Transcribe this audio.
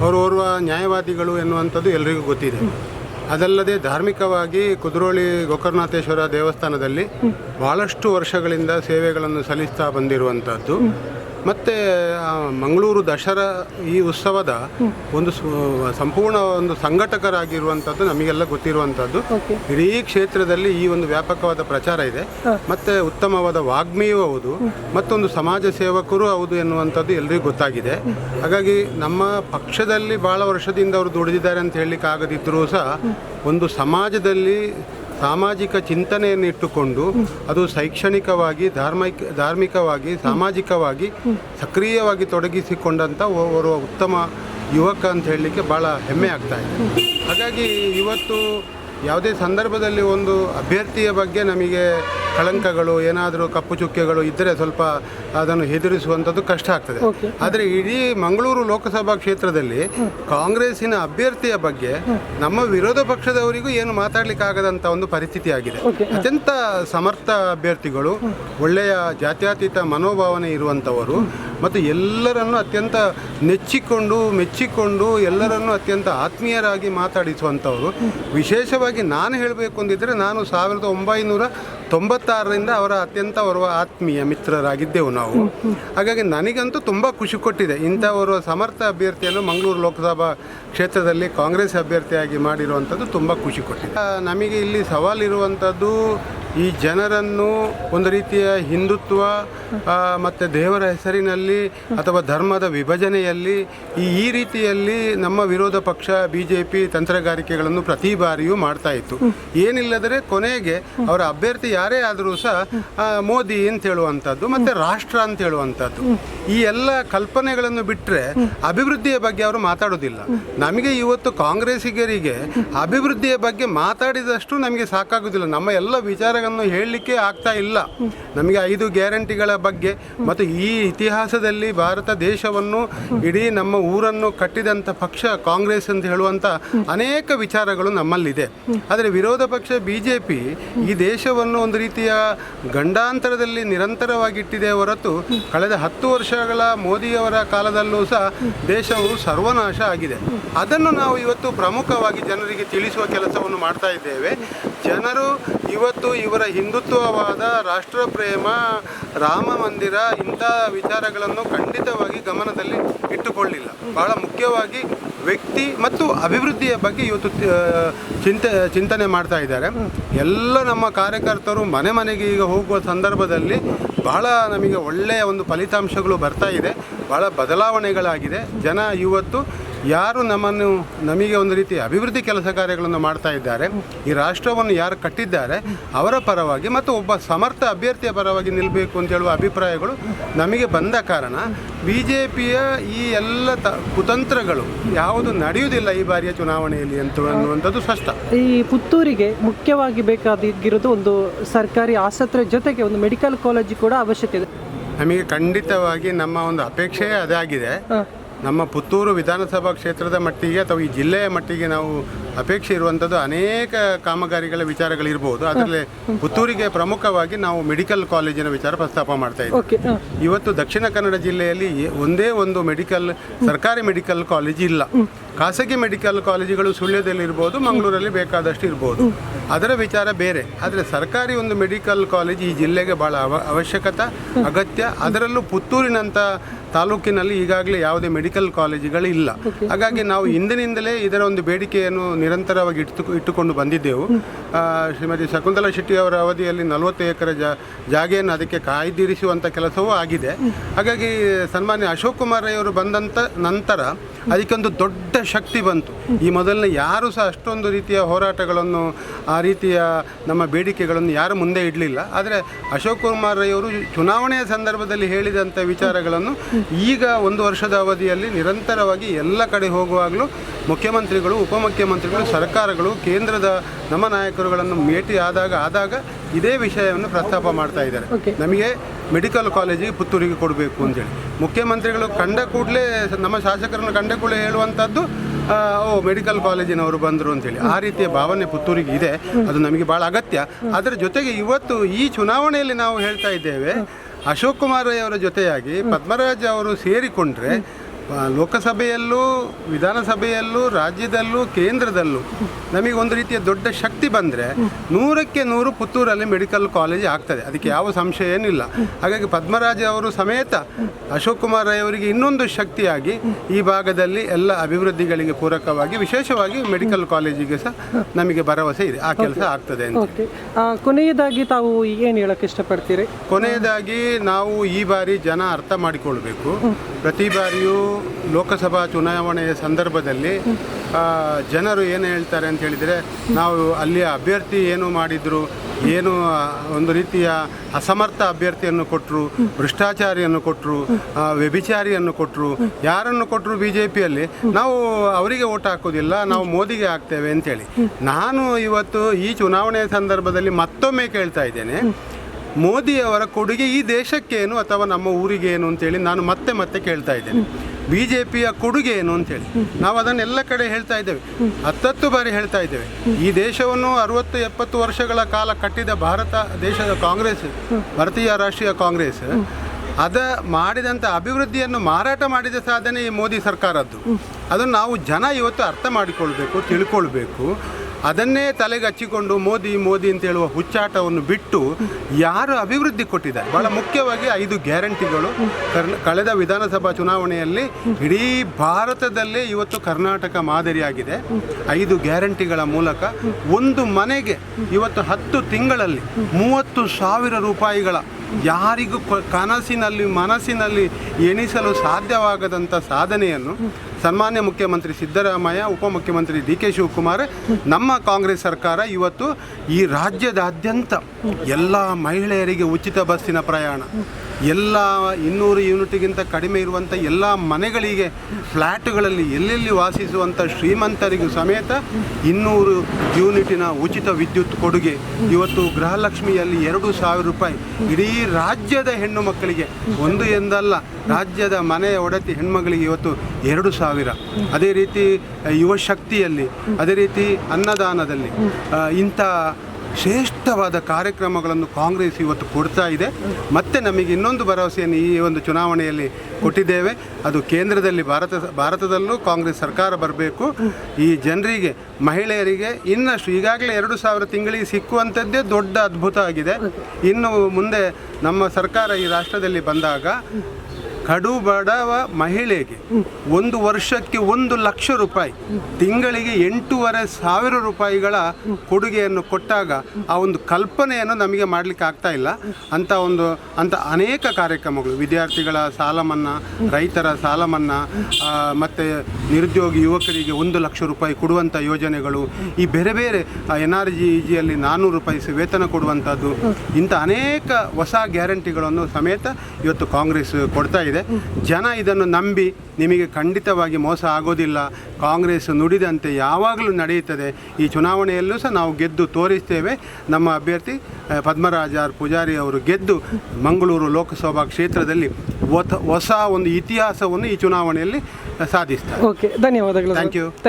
ಅವರು ಓರ್ವ ನ್ಯಾಯವಾದಿಗಳು ಎನ್ನುವಂಥದ್ದು ಎಲ್ರಿಗೂ ಗೊತ್ತಿದೆ. ಅದಲ್ಲದೆ ಧಾರ್ಮಿಕವಾಗಿ ಕುದ್ರೋಳಿ ಗೋಕರ್ಣನಾಥೇಶ್ವರ ದೇವಸ್ಥಾನದಲ್ಲಿ ಬಹಳಷ್ಟು ವರ್ಷಗಳಿಂದ ಸೇವೆಗಳನ್ನು ಸಲ್ಲಿಸ್ತಾ ಬಂದಿರುವಂಥದ್ದು. ಮತ್ತು ಮಂಗಳೂರು ದಸರಾ ಈ ಉತ್ಸವದ ಒಂದು ಸಂಪೂರ್ಣ ಒಂದು ಸಂಘಟಕರಾಗಿರುವಂಥದ್ದು ನಮಗೆಲ್ಲ ಗೊತ್ತಿರುವಂಥದ್ದು. ಓಕೆ. ಇಡೀ ಕ್ಷೇತ್ರದಲ್ಲಿ ಈ ಒಂದು ವ್ಯಾಪಕವಾದ ಪ್ರಚಾರ ಇದೆ. ಮತ್ತೆ ಉತ್ತಮವಾದ ವಾಗ್ಮಿಯೂ ಹೌದು. ಮತ್ತೊಂದು ಸಮಾಜ ಸೇವಕರು ಹೌದು ಎನ್ನುವಂಥದ್ದು ಎಲ್ರಿಗೂ ಗೊತ್ತಾಗಿದೆ. ಹಾಗಾಗಿ ನಮ್ಮ ಪಕ್ಷದಲ್ಲಿ ಬಹಳ ವರ್ಷದಿಂದ ಅವರು ದುಡಿದಿದ್ದಾರೆ ಅಂತ ಹೇಳಲಿಕ್ಕೆ ಆಗದಿದ್ದರೂ ಸಹ ಒಂದು ಸಮಾಜದಲ್ಲಿ ಸಾಮಾಜಿಕ ಚಿಂತನೆಯನ್ನು ಇಟ್ಟುಕೊಂಡು ಅದು ಶೈಕ್ಷಣಿಕವಾಗಿ, ಧಾರ್ಮಿಕ, ಧಾರ್ಮಿಕವಾಗಿ, ಸಾಮಾಜಿಕವಾಗಿ ಸಕ್ರಿಯವಾಗಿ ತೊಡಗಿಸಿಕೊಂಡಂಥ ಓರ್ವ ಉತ್ತಮ ಯುವಕ ಅಂತ ಹೇಳಲಿಕ್ಕೆ ಭಾಳ ಹೆಮ್ಮೆ ಆಗ್ತಾ ಇದೆ. ಹಾಗಾಗಿ ಇವತ್ತು ಯಾವುದೇ ಸಂದರ್ಭದಲ್ಲಿ ಒಂದು ಅಭ್ಯರ್ಥಿಯ ಬಗ್ಗೆ ನಮಗೆ ಕಳಂಕಗಳು ಏನಾದರೂ ಕಪ್ಪು ಚುಕ್ಕೆಗಳು ಇದ್ದರೆ ಸ್ವಲ್ಪ ಅದನ್ನು ಹೆದರಿಸುವಂಥದ್ದು ಕಷ್ಟ ಆಗ್ತದೆ. ಆದರೆ ಇಡೀ ಮಂಗಳೂರು ಲೋಕಸಭಾ ಕ್ಷೇತ್ರದಲ್ಲಿ ಕಾಂಗ್ರೆಸ್ಸಿನ ಅಭ್ಯರ್ಥಿಯ ಬಗ್ಗೆ ನಮ್ಮ ವಿರೋಧ ಪಕ್ಷದವರಿಗೂ ಏನು ಮಾತಾಡ್ಲಿಕ್ಕೆ ಆಗದಂತ ಒಂದು ಪರಿಸ್ಥಿತಿ ಆಗಿದೆ ಅತ್ಯಂತ ಸಮರ್ಥ ಅಭ್ಯರ್ಥಿಗಳು ಒಳ್ಳೆಯ ಜಾತ್ಯತೀತ ಮನೋಭಾವನೆ ಇರುವಂಥವರು ಮತ್ತು ಎಲ್ಲರನ್ನು ಅತ್ಯಂತ ನೆಚ್ಚಿಕೊಂಡು, ಮೆಚ್ಚಿಕೊಂಡು, ಎಲ್ಲರನ್ನು ಅತ್ಯಂತ ಆತ್ಮೀಯರಾಗಿ ಮಾತಾಡಿಸುವಂಥವರು. ವಿಶೇಷವಾಗಿ ನಾನು ಹೇಳಬೇಕು ಅಂದಿದ್ದರೆ ನಾನು ಸಾವಿರದ ಒಂಬೈನೂರ ತೊಂಬತ್ತಾರರಿಂದ ಅವರ ಅತ್ಯಂತ ಅವರ ಆತ್ಮೀಯ ಮಿತ್ರರಾಗಿದ್ದೆವು ನಾವು. ಹಾಗಾಗಿ ನನಗಂತೂ ತುಂಬ ಖುಷಿ ಕೊಟ್ಟಿದೆ. ಇಂಥವರು ಸಮರ್ಥ ಅಭ್ಯರ್ಥಿಯನ್ನು ಮಂಗಳೂರು ಲೋಕಸಭಾ ಕ್ಷೇತ್ರದಲ್ಲಿ ಕಾಂಗ್ರೆಸ್ ಅಭ್ಯರ್ಥಿಯಾಗಿ ಮಾಡಿರುವಂಥದ್ದು ತುಂಬ ಖುಷಿ ಕೊಟ್ಟಿದೆ. ನಮಗೆ ಇಲ್ಲಿ ಸವಾಲಿರುವಂಥದ್ದು ಈ ಜನರನ್ನು ಒಂದು ರೀತಿಯ ಹಿಂದುತ್ವ ಮತ್ತು ದೇವರ ಹೆಸರಿನಲ್ಲಿ ಅಥವಾ ಧರ್ಮದ ವಿಭಜನೆಯಲ್ಲಿ ಈ ರೀತಿಯಲ್ಲಿ ನಮ್ಮ ವಿರೋಧ ಪಕ್ಷ ಬಿ ಜೆ ಪಿ ತಂತ್ರಗಾರಿಕೆಗಳನ್ನು ಪ್ರತಿ ಬಾರಿಯೂ ಮಾಡ್ತಾ ಇತ್ತು. ಏನಿಲ್ಲದರೆ ಕೊನೆಗೆ ಅವರ ಅಭ್ಯರ್ಥಿ ಯಾರೇ ಆದರೂ ಸಹ ಮೋದಿ ಅಂತ ಹೇಳುವಂಥದ್ದು ಮತ್ತು ರಾಷ್ಟ್ರ ಅಂತ ಹೇಳುವಂಥದ್ದು. ಈ ಎಲ್ಲ ಕಲ್ಪನೆಗಳನ್ನು ಬಿಟ್ಟರೆ ಅಭಿವೃದ್ಧಿಯ ಬಗ್ಗೆ ಅವರು ಮಾತಾಡೋದಿಲ್ಲ ನಮಗೆ ಇವತ್ತು ಕಾಂಗ್ರೆಸ್ಸಿಗರಿಗೆ ಅಭಿವೃದ್ಧಿಯ ಬಗ್ಗೆ ಮಾತಾಡಿದಷ್ಟು ನಮಗೆ ಸಾಕಾಗೋದಿಲ್ಲ ನಮ್ಮ ಎಲ್ಲ ವಿಚಾರಗಳನ್ನು ಹೇಳಲಿಕ್ಕೆ ಆಗ್ತಾ ಇಲ್ಲ. ನಮಗೆ ಐದು ಗ್ಯಾರಂಟಿಗಳ ಬಗ್ಗೆ ಮತ್ತು ಈ ಇತಿಹಾಸದಲ್ಲಿ ಭಾರತ ದೇಶವನ್ನು ಇಡೀ ನಮ್ಮ ಊರನ್ನು ಕಟ್ಟಿದಂಥ ಪಕ್ಷ ಕಾಂಗ್ರೆಸ್ ಅಂತ ಹೇಳುವಂಥ ಅನೇಕ ವಿಚಾರಗಳು ನಮ್ಮಲ್ಲಿದೆ. ಆದರೆ ವಿರೋಧ ಪಕ್ಷ ಬಿ ಜೆ ಪಿ ಈ ದೇಶವನ್ನು ಒಂದು ರೀತಿಯ ಗಂಡಾಂತರದಲ್ಲಿ ನಿರಂತರವಾಗಿಟ್ಟಿದೆ ಹೊರತು ಕಳೆದ ಹತ್ತು ವರ್ಷಗಳ ಮೋದಿಯವರ ಕಾಲದಲ್ಲೂ ಸಹ ದೇಶವು ಸರ್ವನಾಶ ಆಗಿದೆ. ಅದನ್ನು ನಾವು ಇವತ್ತು ಪ್ರಮುಖವಾಗಿ ಜನರಿಗೆ ತಿಳಿಸುವ ಕೆಲಸವನ್ನು ಮಾಡ್ತಾ ಇದ್ದೇವೆ. ಜನರು ಇವತ್ತು ಇವರ ಹಿಂದುತ್ವವಾದ ರಾಷ್ಟ್ರ ಪ್ರೇಮ, ರಾಮ ಮಂದಿರ ಇಂಥ ವಿಚಾರಗಳನ್ನು ಖಂಡಿತವಾಗಿ ಗಮನದಲ್ಲಿ ಇಟ್ಟುಕೊಳ್ಳಿಲ್ಲ. ಬಹಳ ಮುಖ್ಯವಾಗಿ ವ್ಯಕ್ತಿ ಮತ್ತು ಅಭಿವೃದ್ಧಿಯ ಬಗ್ಗೆ ಇವತ್ತು ಚಿಂತೆ, ಚಿಂತನೆ ಮಾಡ್ತಾ ಇದ್ದಾರೆ. ಎಲ್ಲ ನಮ್ಮ ಕಾರ್ಯಕರ್ತರು ಮನೆ ಮನೆಗೆ ಈಗ ಹೋಗುವ ಸಂದರ್ಭದಲ್ಲಿ ಬಹಳ ನಮಗೆ ಒಳ್ಳೆಯ ಒಂದು ಫಲಿತಾಂಶಗಳು ಬರ್ತಾ ಇದೆ. ಬಹಳ ಬದಲಾವಣೆಗಳಾಗಿದೆ. ಜನ ಇವತ್ತು ಯಾರು ನಮ್ಮನ್ನು ನಮಗೆ ಒಂದು ರೀತಿ ಅಭಿವೃದ್ಧಿ ಕೆಲಸ ಕಾರ್ಯಗಳನ್ನು ಮಾಡ್ತಾ ಇದ್ದಾರೆ ಈ ರಾಷ್ಟ್ರವನ್ನು ಯಾರು ಕಟ್ಟಿದ್ದಾರೆ ಅವರ ಪರವಾಗಿ ಮತ್ತು ಒಬ್ಬ ಸಮರ್ಥ ಅಭ್ಯರ್ಥಿಯ ಪರವಾಗಿ ನಿಲ್ಲಬೇಕು ಅಂತ ಹೇಳುವ ಅಭಿಪ್ರಾಯಗಳು ನಮಗೆ ಬಂದ ಕಾರಣ ಬಿ ಜೆ ಪಿಯ ಈ ಎಲ್ಲ ತ ಕುತಂತ್ರಗಳು ಯಾವುದು ನಡೆಯುವುದಿಲ್ಲ ಈ ಬಾರಿಯ ಚುನಾವಣೆಯಲ್ಲಿ ಅಂತ ಅನ್ನುವಂಥದ್ದು ಸ್ಪಷ್ಟ. ಈ ಪುತ್ತೂರಿಗೆ ಮುಖ್ಯವಾಗಿ ಬೇಕಾಗಿರೋದು ಒಂದು ಸರ್ಕಾರಿ ಆಸ್ಪತ್ರೆ ಜೊತೆಗೆ ಒಂದು ಮೆಡಿಕಲ್ ಕಾಲೇಜು ಕೂಡ ಅವಶ್ಯಕತೆ ಇದೆ. ನಮಗೆ ಖಂಡಿತವಾಗಿ ನಮ್ಮ ಒಂದು ಅಪೇಕ್ಷೆಯೇ ಅದಾಗಿದೆ. ನಮ್ಮ ಪುತ್ತೂರು ವಿಧಾನಸಭಾ ಕ್ಷೇತ್ರದ ಮಟ್ಟಿಗೆ ಅಥವಾ ಈ ಜಿಲ್ಲೆಯ ಮಟ್ಟಿಗೆ ನಾವು ಅಪೇಕ್ಷೆ ಇರುವಂಥದ್ದು ಅನೇಕ ಕಾಮಗಾರಿಗಳ ವಿಚಾರಗಳಿರ್ಬೋದು. ಅದರಲ್ಲಿ ಪುತ್ತೂರಿಗೆ ಪ್ರಮುಖವಾಗಿ ನಾವು ಮೆಡಿಕಲ್ ಕಾಲೇಜಿನ ವಿಚಾರ ಪ್ರಸ್ತಾಪ ಮಾಡ್ತಾ ಇದ್ದೀವಿ ಇವತ್ತು ದಕ್ಷಿಣ ಕನ್ನಡ ಜಿಲ್ಲೆಯಲ್ಲಿ ಒಂದೇ ಒಂದು ಮೆಡಿಕಲ್ ಸರ್ಕಾರಿ ಮೆಡಿಕಲ್ ಕಾಲೇಜ್ ಇಲ್ಲ. ಖಾಸಗಿ ಮೆಡಿಕಲ್ ಕಾಲೇಜುಗಳು ಸುಳ್ಯದಲ್ಲಿ ಇರ್ಬೋದು ಮಂಗಳೂರಲ್ಲಿ ಬೇಕಾದಷ್ಟು ಇರ್ಬೋದು. ಅದರ ವಿಚಾರ ಬೇರೆ. ಆದರೆ ಸರ್ಕಾರಿ ಒಂದು ಮೆಡಿಕಲ್ ಕಾಲೇಜ್ ಈ ಜಿಲ್ಲೆಗೆ ಭಾಳ ಅವ ಅವಶ್ಯಕತೆ ಅಗತ್ಯ. ಅದರಲ್ಲೂ ಪುತ್ತೂರಿನಂಥ ತಾಲೂಕಿನಲ್ಲಿ ಈಗಾಗಲೇ ಯಾವುದೇ ಮೆಡಿಕಲ್ ಕಾಲೇಜುಗಳು ಇಲ್ಲ ಹಾಗಾಗಿ ನಾವು ಹಿಂದಿನಿಂದಲೇ ಇದರ ಒಂದು ಬೇಡಿಕೆಯನ್ನು ನಿರಂತರವಾಗಿ ಇಟ್ಟು ಇಟ್ಟುಕೊಂಡು ಬಂದಿದ್ದೆವು. ಶ್ರೀಮತಿ ಶಕುಂತಲಾ ಶೆಟ್ಟಿ ಅವರ ಅವಧಿಯಲ್ಲಿ ನಲವತ್ತು ಎಕರೆ ಜಾ ಜಾಗೆಯನ್ನು ಅದಕ್ಕೆ ಕಾಯ್ದಿರಿಸುವಂಥ ಕೆಲಸವೂ ಆಗಿದೆ. ಹಾಗಾಗಿ ಸನ್ಮಾನ್ಯ ಅಶೋಕ್ ಕುಮಾರ್ ಅವರು ಬಂದಂಥ ನಂತರ ಅದಕ್ಕೊಂದು ದೊಡ್ಡ ಶಕ್ತಿ ಬಂತು. ಈ ಮೊದಲನೇ ಯಾರು ಸಹ ಅಷ್ಟೊಂದು ರೀತಿಯ ಹೋರಾಟಗಳನ್ನು ಆ ರೀತಿಯ ನಮ್ಮ ಬೇಡಿಕೆಗಳನ್ನು ಯಾರು ಮುಂದೆ ಇಡಲಿಲ್ಲ. ಆದರೆ ಅಶೋಕ್ ಕುಮಾರ್ ಅವರು ಚುನಾವಣೆಯ ಸಂದರ್ಭದಲ್ಲಿ ಹೇಳಿದಂಥ ವಿಚಾರಗಳನ್ನು ಈಗ ಒಂದು ವರ್ಷದ ಅವಧಿಯಲ್ಲಿ ನಿರಂತರವಾಗಿ ಎಲ್ಲ ಕಡೆ ಹೋಗುವಾಗಲೂ ಮುಖ್ಯಮಂತ್ರಿಗಳು ಉಪಮುಖ್ಯಮಂತ್ರಿಗಳು ಸರ್ಕಾರಗಳು ಕೇಂದ್ರದ ನಮ್ಮ ನಾಯಕರುಗಳನ್ನು ಭೇಟಿ ಆದಾಗ ಆದಾಗ ಇದೇ ವಿಷಯವನ್ನು ಪ್ರಸ್ತಾಪ ಮಾಡ್ತಾ ಇದ್ದಾರೆ. ನಮಗೆ ಮೆಡಿಕಲ್ ಕಾಲೇಜಿಗೆ ಪುತ್ತೂರಿಗೆ ಕೊಡಬೇಕು ಅಂತೇಳಿ ಮುಖ್ಯಮಂತ್ರಿಗಳು ಕಂಡ ಕೂಡಲೇ ನಮ್ಮ ಶಾಸಕರನ್ನು ಕಂಡ ಕೂಡಲೇ ಹೇಳುವಂಥದ್ದು ಓ, ಮೆಡಿಕಲ್ ಕಾಲೇಜಿನವರು ಬಂದರು ಅಂತೇಳಿ ಆ ರೀತಿಯ ಭಾವನೆ ಪುತ್ತೂರಿಗೆ ಇದೆ. ಅದು ನಮಗೆ ಭಾಳ ಅಗತ್ಯ. ಅದರ ಜೊತೆಗೆ ಇವತ್ತು ಈ ಚುನಾವಣೆಯಲ್ಲಿ ನಾವು ಹೇಳ್ತಾ ಇದ್ದೇವೆ, ಅಶೋಕ್ ಕುಮಾರ್ ಅವರ ಜೊತೆಯಾಗಿ ಪದ್ಮರಾಜ್ ಅವರು ಸೇರಿಕೊಂಡ್ರೆ ಲೋಕಸಭೆಯಲ್ಲೂ ವಿಧಾನಸಭೆಯಲ್ಲೂ ರಾಜ್ಯದಲ್ಲೂ ಕೇಂದ್ರದಲ್ಲೂ ನಮಗೆ ಒಂದು ರೀತಿಯ ದೊಡ್ಡ ಶಕ್ತಿ ಬಂದರೆ ನೂರಕ್ಕೆ ನೂರು ಪುತ್ತೂರಲ್ಲಿ ಮೆಡಿಕಲ್ ಕಾಲೇಜ್ ಆಗ್ತದೆ. ಅದಕ್ಕೆ ಯಾವ ಸಂಶಯ ಏನಿಲ್ಲ. ಹಾಗಾಗಿ ಪದ್ಮರಾಜ ಅವರು ಸಮೇತ ಅಶೋಕ್ ಕುಮಾರ್ ರೈ ಅವರಿಗೆ ಇನ್ನೊಂದು ಶಕ್ತಿಯಾಗಿ ಈ ಭಾಗದಲ್ಲಿ ಎಲ್ಲ ಅಭಿವೃದ್ಧಿಗಳಿಗೆ ಪೂರಕವಾಗಿ ವಿಶೇಷವಾಗಿ ಮೆಡಿಕಲ್ ಕಾಲೇಜಿಗೆ ಸಹ ನಮಗೆ ಭರವಸೆ ಇದೆ. ಆ ಕೆಲಸ ಆಗ್ತದೆ ಅಂತ. ಕೊನೆಯದಾಗಿ ತಾವು ಏನು ಹೇಳಕ್ಕೆ ಇಷ್ಟಪಡ್ತೀರಿ? ಕೊನೆಯದಾಗಿ ನಾವು ಈ ಬಾರಿ ಜನ ಅರ್ಥ ಮಾಡಿಕೊಳ್ಬೇಕು. ಪ್ರತಿ ಬಾರಿಯೂ ಲೋಕಸಭಾ ಚುನಾವಣೆಯ ಸಂದರ್ಭದಲ್ಲಿ ಜನರು ಏನು ಹೇಳ್ತಾರೆ ಅಂತ ಹೇಳಿದರೆ, ನಾವು ಅಲ್ಲಿಯ ಅಭ್ಯರ್ಥಿ ಏನು ಮಾಡಿದರು, ಏನು ಒಂದು ರೀತಿಯ ಅಸಮರ್ಥ ಅಭ್ಯರ್ಥಿಯನ್ನು ಕೊಟ್ಟರು ಭ್ರಷ್ಟಾಚಾರಿಯನ್ನು ಕೊಟ್ಟರು ವ್ಯಭಿಚಾರಿಯನ್ನು ಕೊಟ್ಟರು ಯಾರನ್ನು ಕೊಟ್ಟರು ಬಿ ಜೆ ಪಿಯಲ್ಲಿ ನಾವು ಅವರಿಗೆ ಓಟ್ ಹಾಕೋದಿಲ್ಲ, ನಾವು ಮೋದಿಗೆ ಹಾಕ್ತೇವೆ ಅಂತೇಳಿ. ನಾನು ಇವತ್ತು ಈ ಚುನಾವಣೆಯ ಸಂದರ್ಭದಲ್ಲಿ ಮತ್ತೊಮ್ಮೆ ಕೇಳ್ತಾ ಇದ್ದೇನೆ, ಮೋದಿಯವರ ಕೊಡುಗೆ ಈ ದೇಶಕ್ಕೇನು ಅಥವಾ ನಮ್ಮ ಊರಿಗೇನು ಅಂತೇಳಿ ನಾನು ಮತ್ತೆ ಮತ್ತೆ ಕೇಳ್ತಾ ಇದ್ದೇನೆ. ಬಿ ಜೆ ಪಿಯ ಕೊಡುಗೆ ಏನು ಅಂತೇಳಿ. ನಾವು ಅದನ್ನು ಎಲ್ಲ ಕಡೆ ಹೇಳ್ತಾ ಇದ್ದೇವೆ. ಹತ್ತತ್ತು ಬಾರಿ ಹೇಳ್ತಾ ಇದ್ದೇವೆ. ಈ ದೇಶವನ್ನು ಅರವತ್ತು, ಎಪ್ಪತ್ತು ವರ್ಷಗಳ ಕಾಲ ಕಟ್ಟಿದ ಭಾರತ, ದೇಶದ ಕಾಂಗ್ರೆಸ್, ಭಾರತೀಯ ರಾಷ್ಟ್ರೀಯ ಕಾಂಗ್ರೆಸ್, ಅದ ಮಾಡಿದಂಥ ಅಭಿವೃದ್ಧಿಯನ್ನು ಮಾರಾಟ ಮಾಡಿದ ಸಾಧನೆ ಈ ಮೋದಿ ಸರ್ಕಾರದ್ದು. ಅದನ್ನು ನಾವು ಜನ ಇವತ್ತು ಅರ್ಥ ಮಾಡಿಕೊಳ್ಬೇಕು, ತಿಳ್ಕೊಳ್ಬೇಕು. ಅದನ್ನೇ ತಲೆಗೆ ಹಚ್ಚಿಕೊಂಡು ಮೋದಿ ಮೋದಿ ಅಂತ ಹೇಳುವ ಹುಚ್ಚಾಟವನ್ನು ಬಿಟ್ಟು ಯಾರು ಅಭಿವೃದ್ಧಿ ಕೊಟ್ಟಿದ್ದಾರೆ? ಬಹಳ ಮುಖ್ಯವಾಗಿ ಐದು ಗ್ಯಾರಂಟಿಗಳು. ಕಳೆದ ವಿಧಾನಸಭಾ ಚುನಾವಣೆಯಲ್ಲಿ ಇಡೀ ಭಾರತದಲ್ಲೇ ಇವತ್ತು ಕರ್ನಾಟಕ ಮಾದರಿಯಾಗಿದೆ. ಐದು ಗ್ಯಾರಂಟಿಗಳ ಮೂಲಕ ಒಂದು ಮನೆಗೆ ಇವತ್ತು ಹತ್ತು ತಿಂಗಳಲ್ಲಿ ಮೂವತ್ತು ಸಾವಿರ ರೂಪಾಯಿಗಳ ಯಾರಿಗೂ ಕನಸಿನಲ್ಲಿ, ಮನಸ್ಸಿನಲ್ಲಿ ಎಣಿಸಲು ಸಾಧ್ಯವಾಗದಂಥ ಸಾಧನೆಯನ್ನು ಸನ್ಮಾನ್ಯ ಮುಖ್ಯಮಂತ್ರಿ ಸಿದ್ದರಾಮಯ್ಯ, ಉಪಮುಖ್ಯಮಂತ್ರಿ ಡಿ ಕೆ ಶಿವಕುಮಾರ್, ನಮ್ಮ ಕಾಂಗ್ರೆಸ್ ಸರ್ಕಾರ ಇವತ್ತು ಈ ರಾಜ್ಯದಾದ್ಯಂತ ಎಲ್ಲ ಮಹಿಳೆಯರಿಗೆ ಉಚಿತ ಬಸ್ಸಿನ ಪ್ರಯಾಣ. ಎಲ್ಲ ಇನ್ನೂರು ಯೂನಿಟ್ಗಿಂತ ಕಡಿಮೆ ಇರುವಂಥ ಎಲ್ಲ ಮನೆಗಳಿಗೆ, ಫ್ಲ್ಯಾಟ್ಗಳಲ್ಲಿ ಎಲ್ಲೆಲ್ಲಿ ವಾಸಿಸುವಂಥ ಶ್ರೀಮಂತರಿಗೂ ಸಮೇತ ಇನ್ನೂರು ಯೂನಿಟಿನ ಉಚಿತ ವಿದ್ಯುತ್ ಕೊಡುಗೆ. ಇವತ್ತು ಗೃಹಲಕ್ಷ್ಮಿಯಲ್ಲಿ ಎರಡು ಸಾವಿರ ರೂಪಾಯಿ. ಇಡೀ ರಾಜ್ಯದ ಹೆಣ್ಣು ಮಕ್ಕಳಿಗೆ ಒಂದು ಎಂದಲ್ಲ, ರಾಜ್ಯದ ಮನೆಯ ಒಡತಿ ಹೆಣ್ಮಗಳಿಗೆ ಇವತ್ತು ಎರಡು ಸಾವಿರ. ಅದೇ ರೀತಿ ಯುವಶಕ್ತಿಯಲ್ಲಿ ಯುವ ಶಕ್ತಿಯಲ್ಲಿ, ಅದೇ ರೀತಿ ಅನ್ನದಾನದಲ್ಲಿ ಇಂಥ ಶ್ರೇಷ್ಠವಾದ ಕಾರ್ಯಕ್ರಮಗಳನ್ನು ಕಾಂಗ್ರೆಸ್ ಇವತ್ತು ಕೊಡ್ತಾ ಇದೆ. ಮತ್ತೆ ನಮಗೆ ಇನ್ನೊಂದು ಭರವಸೆಯನ್ನು ಈ ಒಂದು ಚುನಾವಣೆಯಲ್ಲಿ ಕೊಟ್ಟಿದ್ದೇವೆ. ಅದು ಕೇಂದ್ರದಲ್ಲಿ ಭಾರತ, ಭಾರತದಲ್ಲೂ ಕಾಂಗ್ರೆಸ್ ಸರ್ಕಾರ ಬರಬೇಕು. ಈ ಜನರಿಗೆ, ಮಹಿಳೆಯರಿಗೆ ಇನ್ನಷ್ಟು ಈಗಾಗಲೇ ಎರಡು ಸಾವಿರ ತಿಂಗಳಿಗೆ ಸಿಕ್ಕುವಂಥದ್ದೇ ದೊಡ್ಡ ಅದ್ಭುತ ಆಗಿದೆ. ಇನ್ನು ಮುಂದೆ ನಮ್ಮ ಸರ್ಕಾರ ಈ ರಾಷ್ಟ್ರದಲ್ಲಿ ಬಂದಾಗ ಕಡು ಬಡವ ಮಹಿಳೆಗೆ ಒಂದು ವರ್ಷಕ್ಕೆ ಒಂದು ಲಕ್ಷ ರೂಪಾಯಿ, ತಿಂಗಳಿಗೆ ಎಂಟೂವರೆ ಸಾವಿರ ರೂಪಾಯಿಗಳ ಕೊಡುಗೆಯನ್ನು ಕೊಟ್ಟಾಗ ಆ ಒಂದು ಕಲ್ಪನೆಯನ್ನು ನಮಗೆ ಮಾಡಲಿಕ್ಕೆ ಆಗ್ತಾ ಇಲ್ಲ. ಅಂತ ಒಂದು, ಅಂತ ಅನೇಕ ಕಾರ್ಯಕ್ರಮಗಳು. ವಿದ್ಯಾರ್ಥಿಗಳ ಸಾಲ ಮನ್ನಾ ರೈತರ ಸಾಲ ಮನ್ನಾ ಮತ್ತೆ ನಿರುದ್ಯೋಗಿ ಯುವಕರಿಗೆ ಒಂದು ಲಕ್ಷ ರೂಪಾಯಿ ಕೊಡುವಂಥ ಯೋಜನೆಗಳು, ಈ ಬೇರೆ ಬೇರೆ ಎನ್ ಆರ್ ಜಿ ಜಿಯಲ್ಲಿ ನಾನ್ನೂರು ರೂಪಾಯಿ ವೇತನ ಕೊಡುವಂಥದ್ದು ಇಂಥ ಅನೇಕ ಹೊಸ ಗ್ಯಾರಂಟಿಗಳನ್ನು ಸಮೇತ ಇವತ್ತು ಕಾಂಗ್ರೆಸ್ ಕೊಡ್ತಾ ಇದೆ. ಜನ ಇದನ್ನು ನಂಬಿ ನಿಮಗೆ ಖಂಡಿತವಾಗಿ ಮೋಸ ಆಗೋದಿಲ್ಲ. ಕಾಂಗ್ರೆಸ್ ನುಡಿದಂತೆ ಯಾವಾಗಲೂ ನಡೆಯುತ್ತದೆ. ಈ ಚುನಾವಣೆಯಲ್ಲೂ ಸಹ ನಾವು ಗೆದ್ದು ತೋರಿಸ್ತೇವೆ. ನಮ್ಮ ಅಭ್ಯರ್ಥಿ ಪದ್ಮರಾಜ ಆರ್ ಪೂಜಾರಿ ಅವರು ಗೆದ್ದು ಮಂಗಳೂರು ಲೋಕಸಭಾ ಕ್ಷೇತ್ರದಲ್ಲಿ ಹೊಸ ಒಂದು ಇತಿಹಾಸವನ್ನು ಈ ಚುನಾವಣೆಯಲ್ಲಿ ಸಾಧಿಸ್ತಾರೆ. ಓಕೆ ಧನ್ಯವಾದಗಳು. ಥ್ಯಾಂಕ್. ಥ್ಯಾಂಕ್